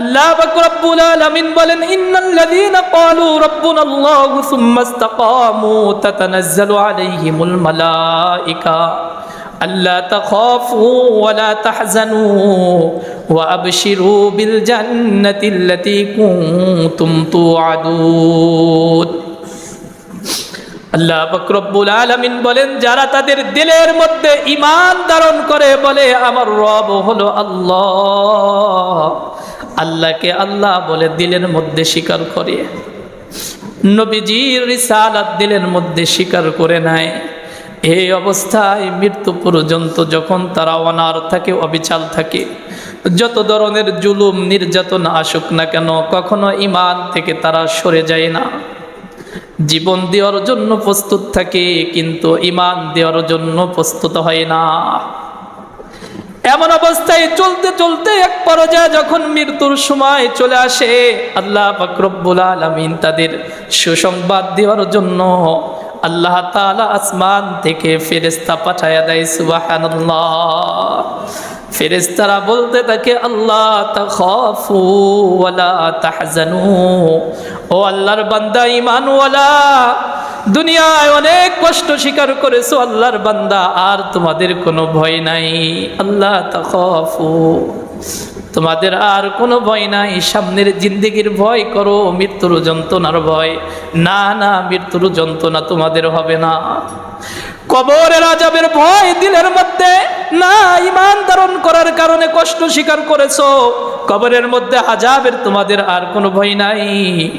আল্লাহ রব্বুল আলামিন বলেন, ইন্নাল্লাযীনা ক্বালু রাব্বুনাল্লাহু সুম্মা ইসতাকামু তাতানাজ্জালু আলাইহিমুল মালায়েকা আল্লা তাখাফু ওয়া লা তাহজানু ওয়া আবশিরু বিল জান্নাতিল্লাতী কুনতুম তুআদুন। আল্লাহ বকরব্বুল আলমিন বলেন, যারা তাদের দিলের মধ্যে ইমান ধারণ করে বলে, আমার রব হলো আল্লাহ। আল্লাহকে আল্লাহ বলে দিলের মধ্যে স্বীকার করে। নবীজির রিসালাত দিলের মধ্যে স্বীকার করে নেয়। এই অবস্থায় মৃত্যু পর্যন্ত যখন তারা অনার থাকে, অবিচাল থাকে, যত ধরনের জুলুম, নির্যাতন আসুক না কেন, কখনো ইমান থেকে তারা সরে যায় না। জীবন দেওয়ার জন্য প্রস্তুত থাকে, কিন্তু ইমান দেওয়ার জন্য প্রস্তুত হয় না। এমন অবস্থায় চলতে চলতে এক পর্যায়ে যখন মৃত্যুর সময় চলে আসে, আল্লাহ ফাকরব্বুল আলমিন তাদের সুসংবাদ দেওয়ার জন্য আল্লাহ তালা আসমান থেকে ফেরেস্তা পাঠায়া দেয় সুবাহান্লাহ ফেরেস্তারা বলতে থাকে, আল্লাহ তাখাফু ওয়ালা তাহজানু। ও আল্লাহর বান্দা ইমানওয়ালা দুনিয়ায় অনেক কষ্ট স্বীকার করেছ আল্লাহর বান্দা, আর তোমাদের কোনো ভয় নাই। আল্লাহ তাখাফু। তোমাদের আর কোনো ভয় নাই। সামনের জিন্দিগির ভয় করো, মৃত্যুর যন্ত্রণার ভয়। না না, মৃত্যুর যন্ত্রণা তোমাদের হবে না। কবরের আজাবের ভয় দিলের মধ্যে না ইমান ধারণ করার কারণে কষ্ট স্বীকার করেছ। কবরের মধ্যে আজাবের তোমাদের আর কোনো ভয় নাই।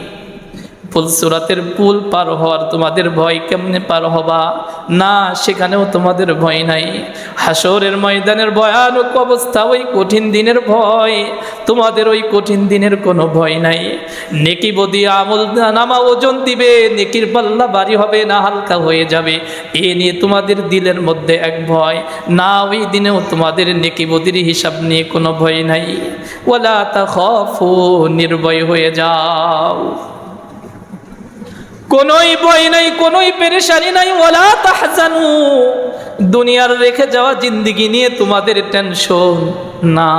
ফুলসুরাতের পুল পার হওয়ার তোমাদের ভয় কেমনে পার হবা? না, সেখানেও তোমাদের ভয় নাই। হাসরের ময়দানের ভয়ানক অবস্থা ওই কঠিন দিনের ভয়। তোমাদের ওই কঠিন দিনের কোনো ভয় নাই। নেকি বদি আমল নামা ওজন দিবে, নেকির পাল্লা বাড়ি হবে না, হালকা হয়ে যাবে। এ নিয়ে তোমাদের দিলের মধ্যে এক ভয়। না, ওই দিনেও তোমাদের নেকি বদির হিসাব নিয়ে কোনো ভয় নাই। ওলা তা খফু নির্ভয় হয়ে যাও। কোনোই বই নাই, কোনোই পেরেশানি নাই ওলা তাহজানু। দুনিয়ার রেখে যাওয়া জিন্দিগি নিয়ে তোমাদের টেনশন না,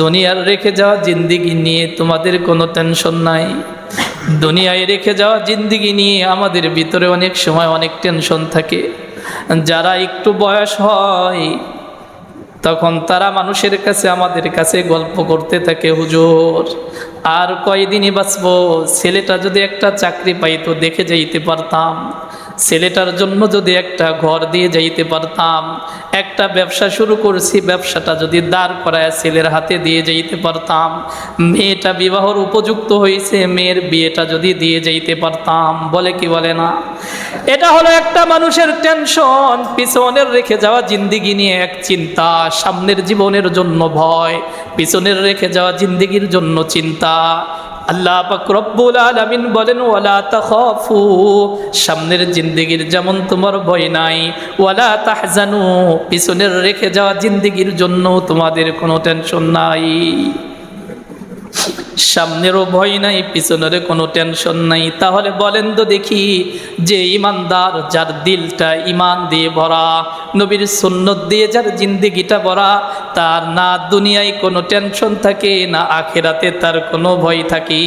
দুনিয়ার রেখে যাওয়া জিন্দিগি নিয়ে তোমাদের কোনো টেনশন নাই। দুনিয়ায় রেখে যাওয়া জিন্দিগি নিয়ে আমাদের ভিতরে অনেক সময় অনেক টেনশন থাকে। যারা একটু বয়স হয় তখন তারা মানুষের কাছে, আমাদের কাছে গল্প করতে থাকে, হুজুর, আর কয়দিনই বাঁচবো? ছেলেটা যদি একটা চাকরি পাইতো, দেখে যাইতে পারতাম। ছেলেটার জন্য যদি একটা ঘর দিয়ে যাইতে পারতাম। একটা ব্যবসা শুরু করছি, ব্যবসাটা যদি দাঁড় করায় ছেলের হাতে দিয়ে যাইতে পারতাম। মেয়েটা বিবাহর উপযুক্ত হয়েছে মেয়ের বিয়েটা যদি দিয়ে যাইতে পারতাম। বলে কি বলে না? এটা হলো একটা মানুষের টেনশন পিছনের রেখে যাওয়া জিন্দিগি নিয়ে এক চিন্তা, সামনের জীবনের জন্য ভয়, পিছনের রেখে যাওয়া জিন্দিগির জন্য চিন্তা। আল্লাহ পাক রব্বুল আলামিন বলেন, ওয়ালা তাখাফু সামনের জিন্দেগির যেমন তোমার ভয় নাই, ওয়ালা তাহজানু পিছনের রেখে যাওয়া জিন্দেগির জন্য তোমাদের কোনো টেনশন নাই। সামনেরও ভয় নাই পিছনের কোনো টেনশন নাই। তাহলে বলেন তো দেখি, যে ইমানদার যার দিলটা ইমান দিয়ে ভরা, নবীর সুন্নত দিয়ে যার জিন্দিগিটা ভরা, তার না দুনিয়ায় কোনো টেনশন থাকে, না আখেরাতে তার কোনো ভয় থাকে।